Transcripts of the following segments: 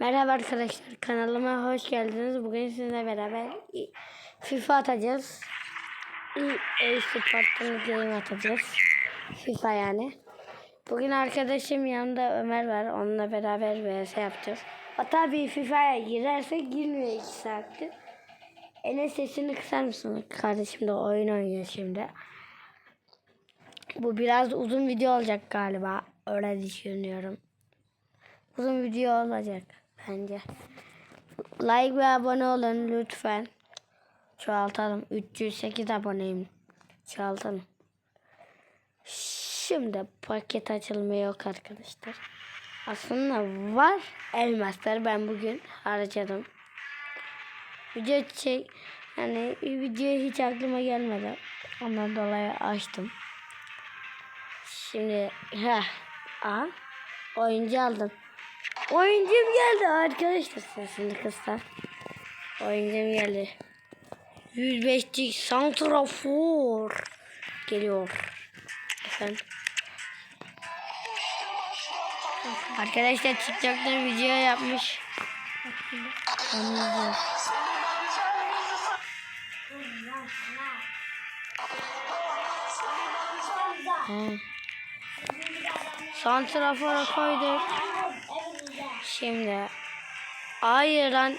Merhaba arkadaşlar kanalıma hoş geldiniz. Bugün sizinle beraber FIFA atacağız. E-Sport'tan game atacağız. FIFA yani. Bugün arkadaşım yanında Ömer var. Onunla beraber vs yapacağız. O tabii FIFA'ya girerse girmiyor 2 saattir. Enes sesini kısar mısın? Kardeşim de oyun oynuyor şimdi. Bu biraz uzun video olacak galiba. Öyle düşünüyorum uzun video olacak bence. Like ve abone olun lütfen. Çoğaltalım. 308 aboneyim. Çoğaltalım. Şimdi paket açılımı yok arkadaşlar. Aslında var elmaslar ben bugün harcadım. Video çek yani video hiç aklıma gelmedi. Ondan dolayı açtım. Şimdi ha aha oyuncu aldım. Oyuncum geldi arkadaşlar sesini kısa. Oyuncum geldi. 105'lik Santrafor geliyor. Efendim. Arkadaşlar TikTok'ta video yapmış. He. Santrafor'a koyduk. Şimdi hayır lan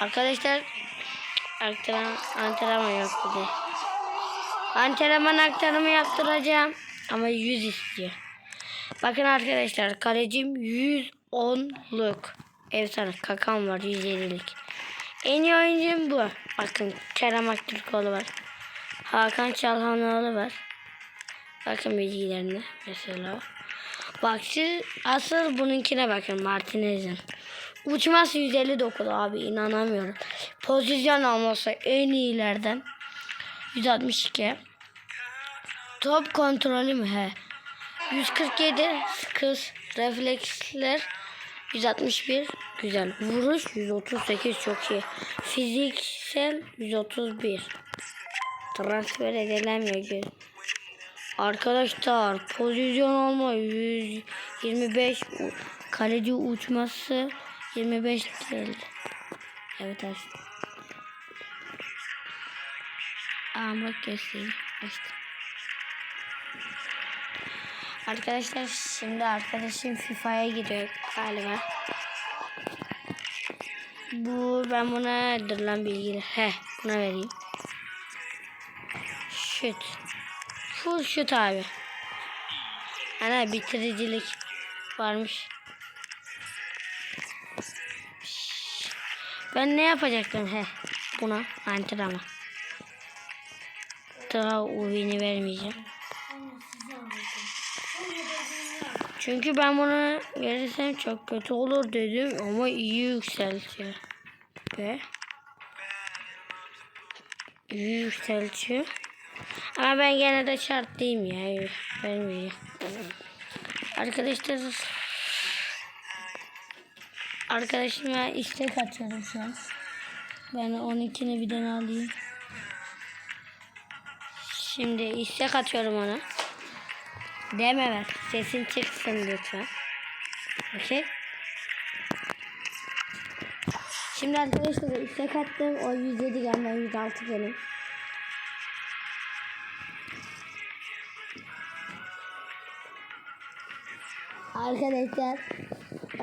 arkadaşlar antrenman, antrenman yok dedi. Antrenman aktarımı yaptıracağım ama 100 istiyor. Bakın arkadaşlar kalecim 110'luk. Efsane kakam var 150'lik. En iyi oyuncum bu. Bakın Kerem Aktürkoğlu var. Hakan Çalhanoğlu var. Bakın bilgilerine mesela. Bak siz asıl bununkine bakın Martinez'in. Uçması 159 abi inanamıyorum. Pozisyon alması en iyilerden. 162. Top kontrolü mü he? 147 kız refleksler 161 güzel. Vuruş 138 çok iyi. Fiziksel 131. Transfer edilemiyor. Arkadaşlar pozisyon olma 125 kaleci uçması 25 geldi. Evet açtım. Aa bak göstereyim. Açtım. Arkadaşlar şimdi arkadaşım FIFA'ya gidiyor galiba. Bu ben buna dur lan bilgiler. He buna vereyim. Şut. Full şut abi. Ana bitiricilik varmış. Ben ne yapacaktım he buna antrenman. Daha UV'ni vermeyeceğim. Çünkü ben bunu verirsem çok kötü olur dedim ama iyi yükseltiyor. Ve iyi yükseltiyor. Ama ben gene de şartlıyım ya. Vermeyeceğim. Arkadaşlar Arkadaşıma istek atıyorum şu an. Ben 12'ni birden alayım. Şimdi istek atıyorum ona. Deme ver. Sesin çıksın lütfen. Okey. Şimdi arkadaşlar istek attım. O 107 gelmem 106 benim. Arkadaşlar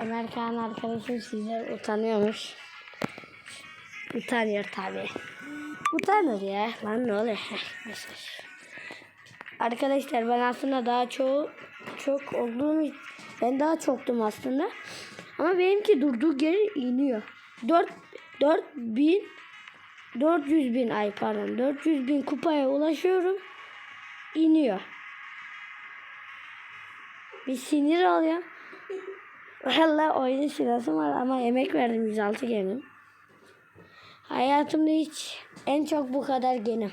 Ömer Kaan arkadaşım sizler utanıyormuş. Utanıyor tabi. Utanır ya. Lan ne oluyor? Arkadaşlar ben aslında daha çok çok olduğum ben daha çoktum aslında. Ama benimki durduğu geri iniyor. 4 4 bin 400 bin ay pardon 400 bin kupaya ulaşıyorum. iniyor. Bir sinir oluyor. Valla oyunun sırası var ama emek verdim 106 genim. Hayatımda hiç en çok bu kadar genim.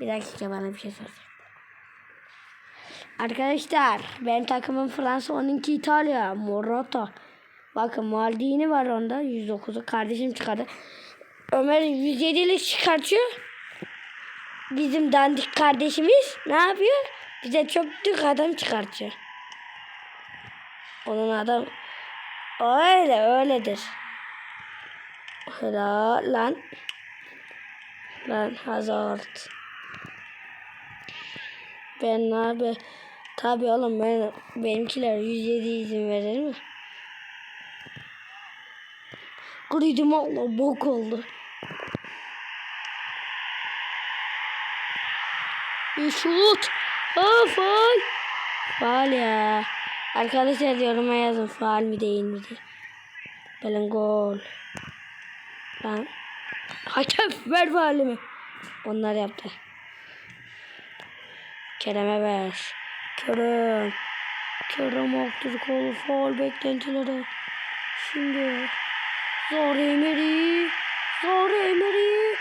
Bir dakika bana bir şey soracak. Arkadaşlar benim takımım Fransa 12 İtalya. Morata. Bakın Maldini var onda 109'u kardeşim çıkardı. Ömer 107'lik çıkartıyor. Bizim dandik kardeşimiz ne yapıyor? Bize çok büyük adam çıkartıyor. Onun adam öyle öyledir. Helal lan. Lan Hazard. Ben abi tabi oğlum ben benimkiler 107 izin verir mi? Gridim Allah bok oldu. Bir şut. Ha faal. Faal ya. Arkadaşlar yoruma yazın faal mi değil mi diye. Böyle gol. Lan. Hakem ver faalimi. Onlar yaptı. Kerem'e ver. Kerem. Kerem Aktürkoğlu faal beklentileri. Şimdi. Zor Emery. Zor Emery.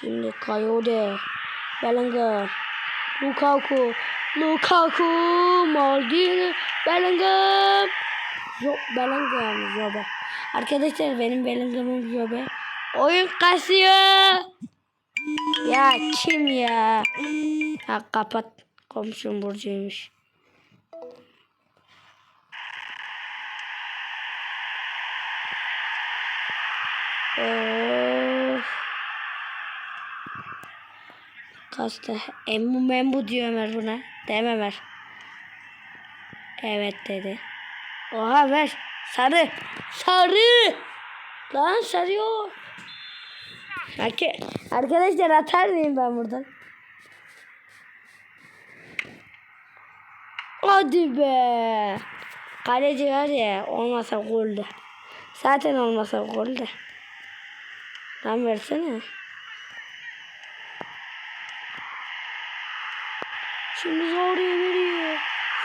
Şimdi Kayode. Bellingham. Lukaku. Lukaku. Maldini. Bellingham. Yo, Bellingham. Jobe. Arkadaşlar benim Bellingham'ım Jobe. Oyun kasıyor. Ya kim ya? Ha kapat. Komşum Burcu'ymuş. Of. Kaçtı. Emmu membu diyor Ömer buna. Mi Ömer? Evet dedi. Oha ver. Sarı. Sarı. Lan sarı yok. Belki arkadaşlar atar mıyım ben buradan? Hadi be. Kaleci var ya olmasa goldü. Zaten olmasa goldü. Lan versene. Şimdi zor veriyor.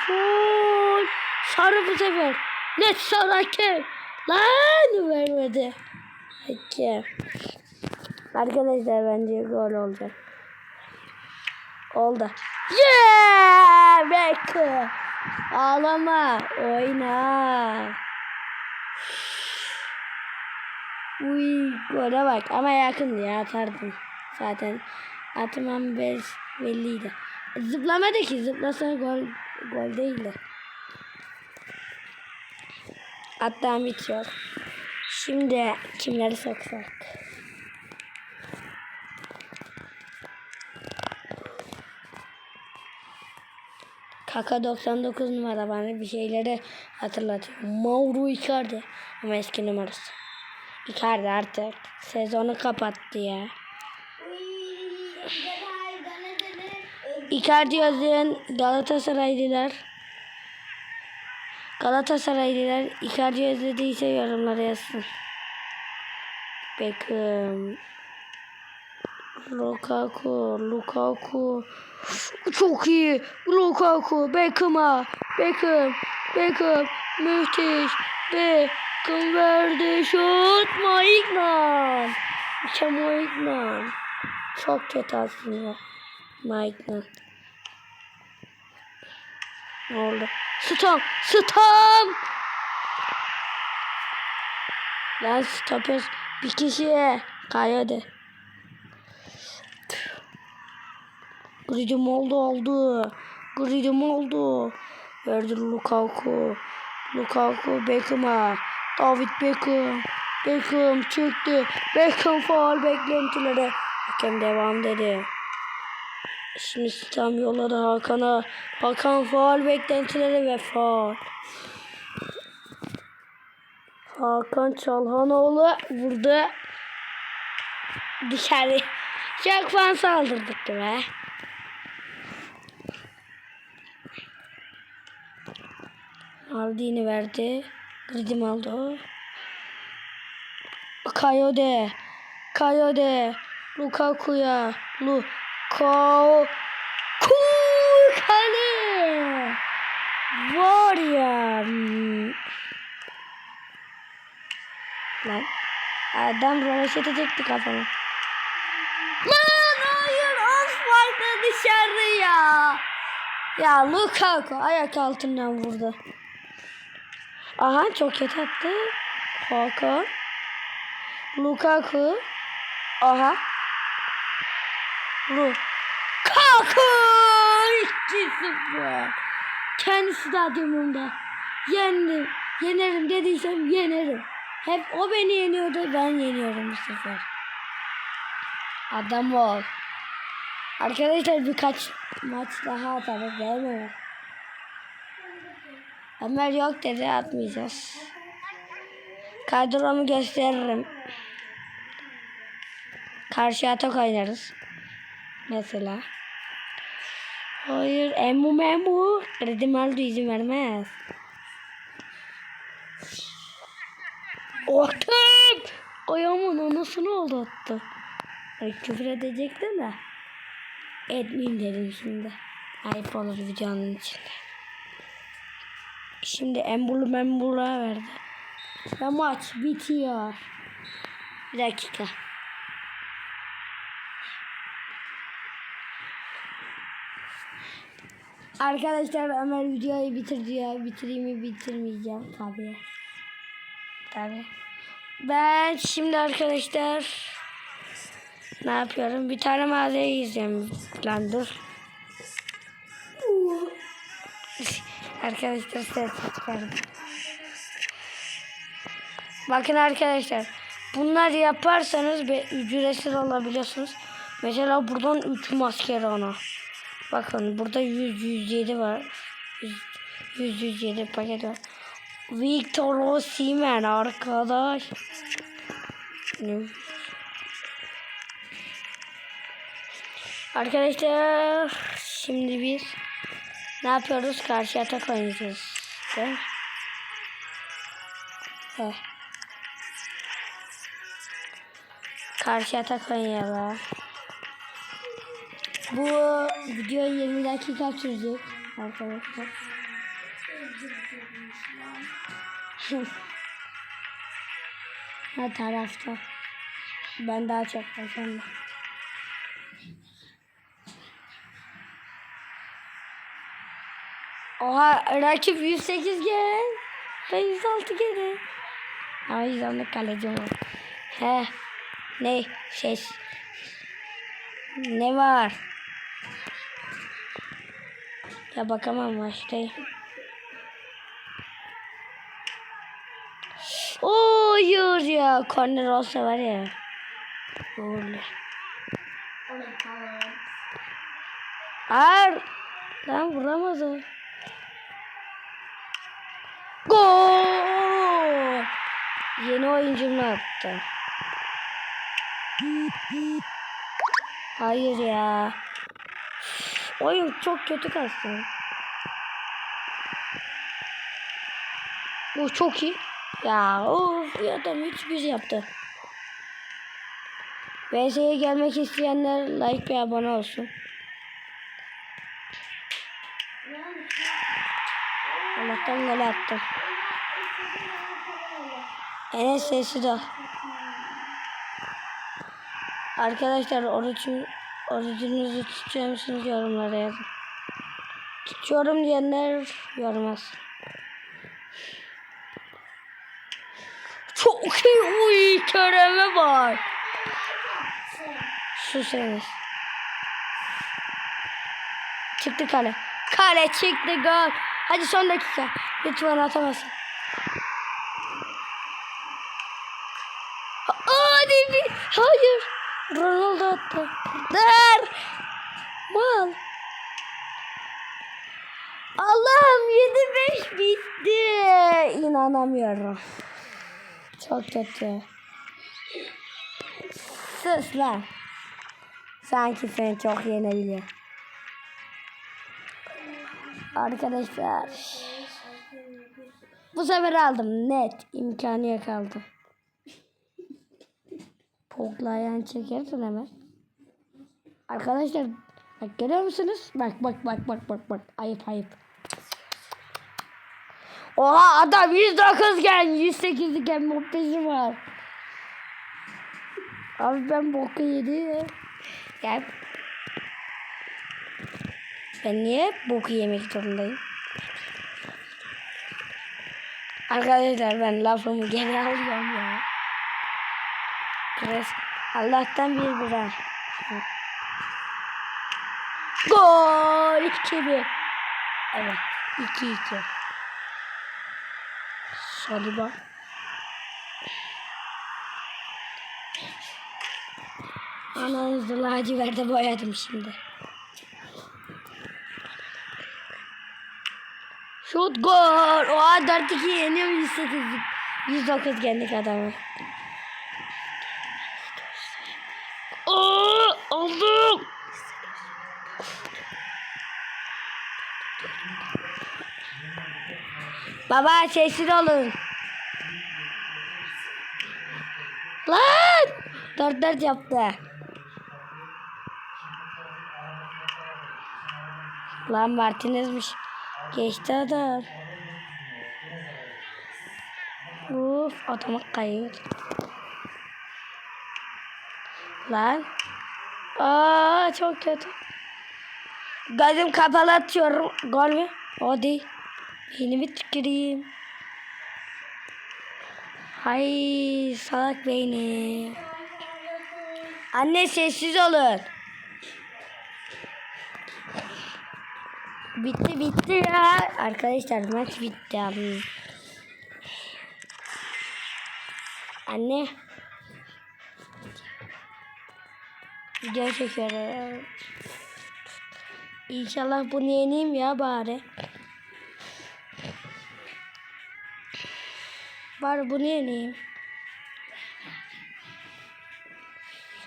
Gol. Sarı bu sefer. Net sarı hakem. Lan vermedi. Hakem. Arkadaşlar bence gol olacak. Oldu. Yeah! Bekle. Ağlama. Oyna. Uy gole bak ama yakındı ya atardım. Zaten atmam belliydi. Zıplamadı ki zıplasa gol gol değildi. Hatta hiç yok. Şimdi kimleri soksak? Kaka 99 numara bana bir şeyleri hatırlatıyor. Mauro Icardi ama eski numarası. Icardi artık sezonu kapattı ya. Icardi özleyen Galatasaraylılar. Galatasaraylılar Icardi özlediyse yorumlara yazsın. Beckham Lukaku Lukaku. Çok iyi. Lukaku Beckham'a. Beckham Beckham. Müthiş. Beckham verdi. Şut Maignan İşte Maignan çok kötü aslında Maignan ne oldu Stam Stam Lan stoper bir kişiye kaydı. Gridim oldu oldu. Gridim oldu. Verdi Lukaku. Lukaku Beckham'a. David Beckham. Beckham çöktü. Beckham faal beklentileri. Hakem devam dedi. Şimdi sistem yolladı Hakan'a. Hakan faal beklentileri ve faal. Hakan Çalhanoğlu burada dışarı çok fan saldırdık be. Maldini verdi. Gridim aldı. Kayode. Kayode. Lukaku'ya. Lukaku. Kale. Var ya. Lan. Adam rovaşet edecekti kafamı. Lan hayır offside'da dışarı ya. Ya Lukaku ayak altından vurdu. Aha çok kötü attı. Hakan. Lukaku. Aha. Lukaku. 2-0. Kendi stadyumumda. Yendim. Yenerim dediysem yenerim. Hep o beni yeniyordu ben yeniyorum bu sefer. Adam ol. Arkadaşlar birkaç maç daha atarız değil mi? Ömer yok dedi atmayacağız. Kadromu gösteririm. Karşı atak oynarız. Mesela. Hayır emu memu. Kredi Aldo izin vermez. Attım. Ayağımın anasını oldu attı. Ay, küfür edecektim de. Etmeyeyim dedim şimdi. Ayıp olur videonun içinde. Şimdi embulu membula verdi. Ve maç bitiyor. Bir dakika. Arkadaşlar Ömer videoyu bitir diyor. Bitireyim mi bitirmeyeceğim tabii. Tabii. Ben şimdi arkadaşlar ne yapıyorum? Bir tane mağazaya gideceğim. Lan dur. arkadaşlar ses çıkardım. Bakın arkadaşlar. Bunlar yaparsanız ücretsiz alabiliyorsunuz. Mesela buradan 3 maskara ona. Bakın burada 100 107 var. 100 100 107 paket var. Victor Osimhen arkadaş. Arkadaşlar şimdi biz ne yapıyoruz? Karşı atak oynayacağız. Mi? Heh. Karşı atak oynayalım. Bu video 20 dakika sürecek arkadaşlar. ha tarafta. Ben daha çok başım. Oha rakip 108 gel. Ben 106 gene. Ama 110'luk kaleci var. He. Ne? Ses. Ne var? Ya bakamam başlayayım. Hayır ya. Korner olsa var ya. Öyle. Hayır. Lan vuramaz o. Gol! Yeni oyuncum ne? Hayır ya. Oyun çok kötü kastı. Bu çok iyi. Ya of ya adam hiçbir şey yaptı. VS'ye gelmek isteyenler like ve abone olsun. Allah'tan gol attım. Enes sesi de. Arkadaşlar orucun, orucunuzu tutuyor musunuz yorumlara yazın. Tutuyorum diyenler yorum. Çok iyi uy Kerem'e bak. Sus Enes. Çıktı kale. Kale çıktı gol. Hadi son dakika. Lütfen atamazsın. Hadi bir. Hayır. Ronaldo attı. Dur. Mal. Allah'ım 7-5 bitti. İnanamıyorum. Çok kötü. Sus lan. Sanki seni çok yenebiliyor. Arkadaşlar. Bu sefer aldım net. imkanı yakaldı. Pokla ayağını çekersin hemen. Arkadaşlar bak görüyor musunuz? Bak bak bak bak bak bak. Ayıp ayıp. Oha adam 109 gen 108 gen muhtacı var. Abi ben boku yedim. Gel. Ben niye hep boku yemek zorundayım? Arkadaşlar ben lafımı geri alıyorum ya. Pres. Allah'tan bir bira. Gol 2-1. Evet. 2-2. Saliba. Ananızı laciverde boyadım şimdi. Şut gol. Oha 4-2 yeniyor 108. 109 genlik adamı. Oo, aldım. Baba sessiz olun. Lan! Dört dört yaptı. Lan Martinez'miş. Geçti adam. Uf adamı kayıyor. Lan. Aa çok kötü. Gözüm kapalı atıyorum. Gol mü? O değil. Beynimi tüküreyim. Hay salak beyni. Anne sessiz olun. Bitti bitti ya. Arkadaşlar maç bitti abi. Anne. Video çekiyorum. İnşallah bunu yeneyim ya bari. Bari bunu yeneyim.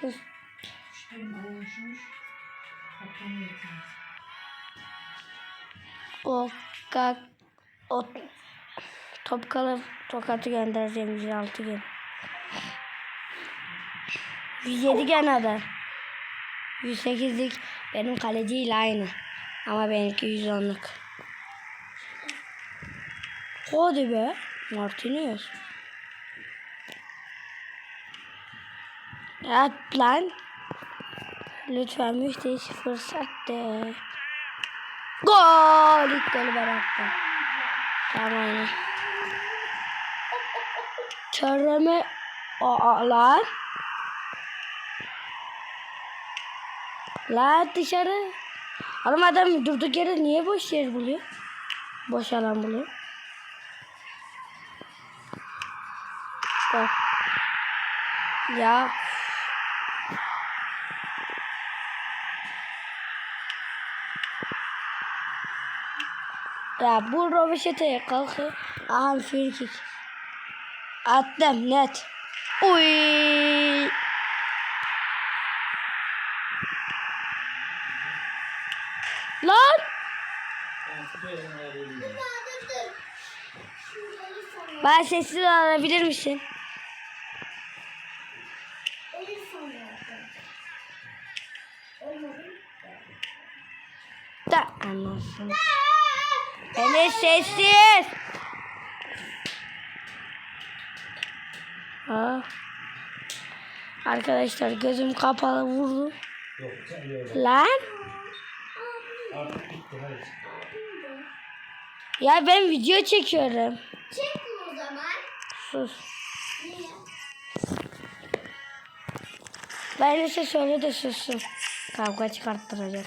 Sus. O kak o top kalıp tokatı göndereceğim 106 gün. 107 gene adam. 108'lik benim kaleciyle aynı. Ama benimki 110'luk. Hadi be. Martinez. At lan. Lütfen müthiş fırsat de. Gol! İlk golü ben attım. Tamam. Çareme Aa, lan. Lan dışarı. Oğlum adam durduk yere niye boş yer buluyor? Boş alan buluyor. Bak. Ya. Ya bu rovaşeteye kalkıyor. Aha free kick. Attım net. Uy. Lan. Ben sessiz alabilir misin? Da anlasın. Beni sessiz. Ha. Arkadaşlar gözüm kapalı vurdu. Yok. Lan. Ya ben video çekiyorum. Çekme o zaman. Sus. Size söyle de sussun. Kavga çıkarttıracak.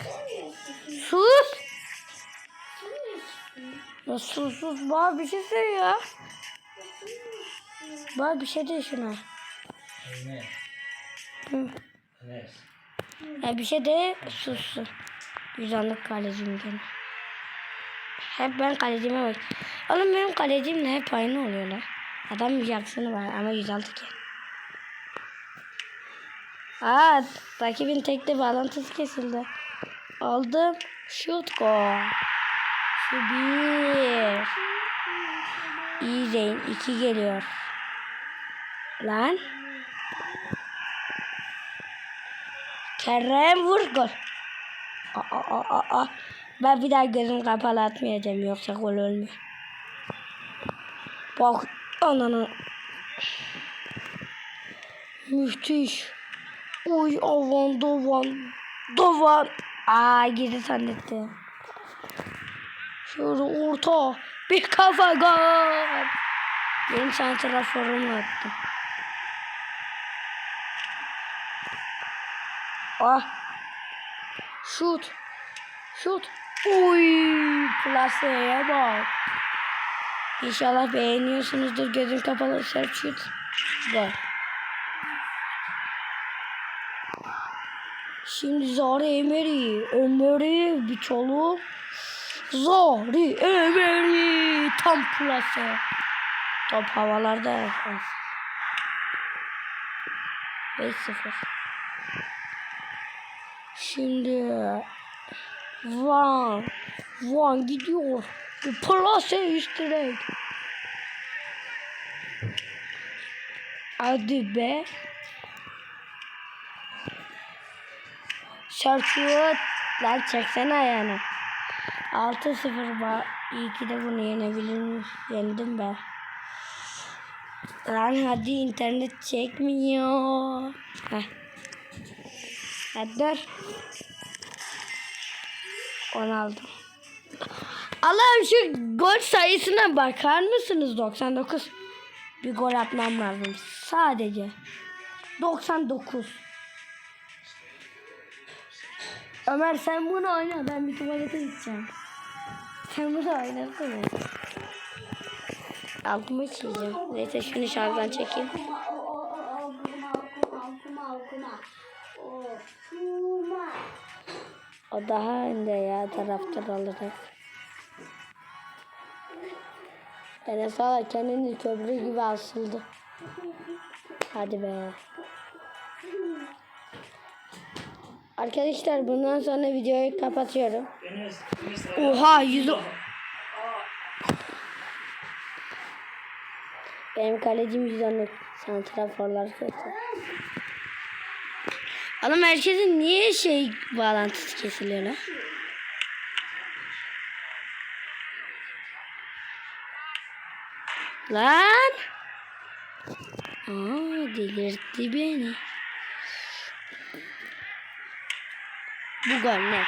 Sus. Ya sus sus. Bana bir şey söyle ya. Bana bir şey de şuna. Ne? Hı. Ne? Ya bir şey de sussun. Güzellik kalecim gene. Hep ben kalecime bak. Oğlum benim kalecimle hep aynı oluyorlar. Adam Jackson'ı var ama 106 ki. Aa, rakibin tekli bağlantısı kesildi. Aldım. Şut gol. Şu bir. İyi Zeyn. iki geliyor. Lan. Kerem vur gol. Aa, aa, aa, aa. Ben bir daha gözüm kapalı atmayacağım yoksa gol olmuyor. Bak ananı. Müthiş. Oy avan dovan. Dovan. Aa girdi zannetti. Şöyle orta. Bir kafa gol. Benim santraforum attı. Ah. Şut. Şut. Oy. plaseye bak. İnşallah beğeniyorsunuzdur. Gözüm kapalı search it. Gol. Şimdi Zara Emery. Emery bir çoluk. Zari Emery. Tam plase. Top havalarda. 5-0. Şimdi Van Van gidiyor. Plase üst direk. Hadi be. Sergio lan çeksene ayağını. 6-0 var. İyi ki de bunu yenebilirim. Yendim be. Lan hadi internet çekmiyor. Heh. Hadi dur. 16. Allah'ım şu gol sayısına bakar mısınız? 99. Bir gol atmam lazım. Sadece. 99. Ömer sen bunu oyna. Ben bir tuvalete gideceğim. Sen bunu oynasana. Altıma çizeceğim. Neyse şunu şarjdan çekeyim. O, daha önde ya taraftar olarak. Enes Valla kendini köprü gibi asıldı. Hadi be. Arkadaşlar bundan sonra videoyu kapatıyorum. Oha yüzü... Benim kalecim yüzünlük. Santraforlar kötü. Oğlum herkesin niye şey bağlantısı kesiliyor lan? Lan! Aa, delirtti beni. Bu net.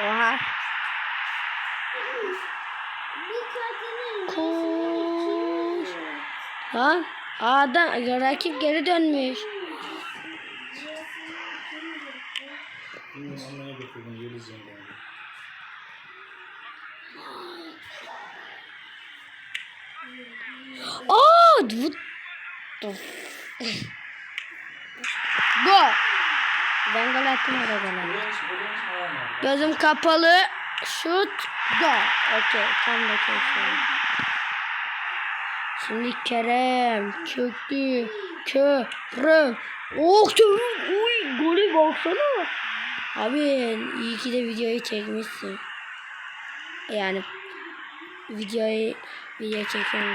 Oha. Koş. Lan adam rakip geri dönmüş. Bilmiyorum annene götürdüm Yeliz yengem. Aa! Bu... Gol. Ben gol attım da gol var. Gözüm kapalı. Şut. Gol. Okey. Tam da kesiyorum. Şimdi Kerem çöktü. Kerem. Oh Kerem. Uy golü baksana. Abi iyi ki de videoyu çekmişsin. Yani videoyu video çekmişsin.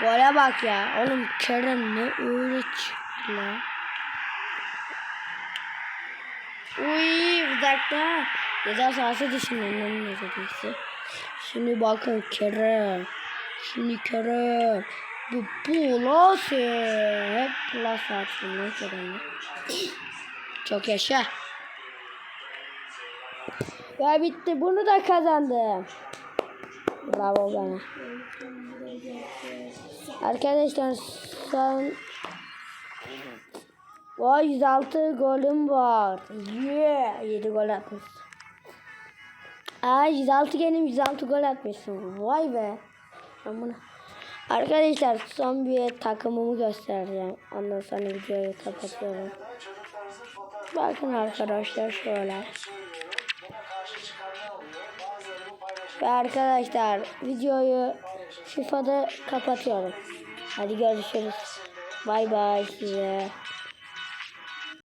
Gole bak ya. Oğlum Kerem ne öyle çıktı lan. Uy bir dakika. Ceza sahası dışından neredeyse. Şimdi bakın Kerem. Şimdi Kerem. Bu plus. Hep plus atsın lan Kerem'e. Çok yaşa. Ve bitti. Bunu da kazandım. Bravo bana. Arkadaşlar son Vay 106 golüm var. Yeah. 7 gol atmış. Aa 106 gelim 106 gol atmışsın. Vay be. Ben bunu... Arkadaşlar son bir takımımı göstereceğim. Ondan sonra videoyu kapatıyorum. Bakın arkadaşlar şöyle. Ve arkadaşlar videoyu FIFA'da kapatıyorum. Hadi görüşürüz. Bay bay size.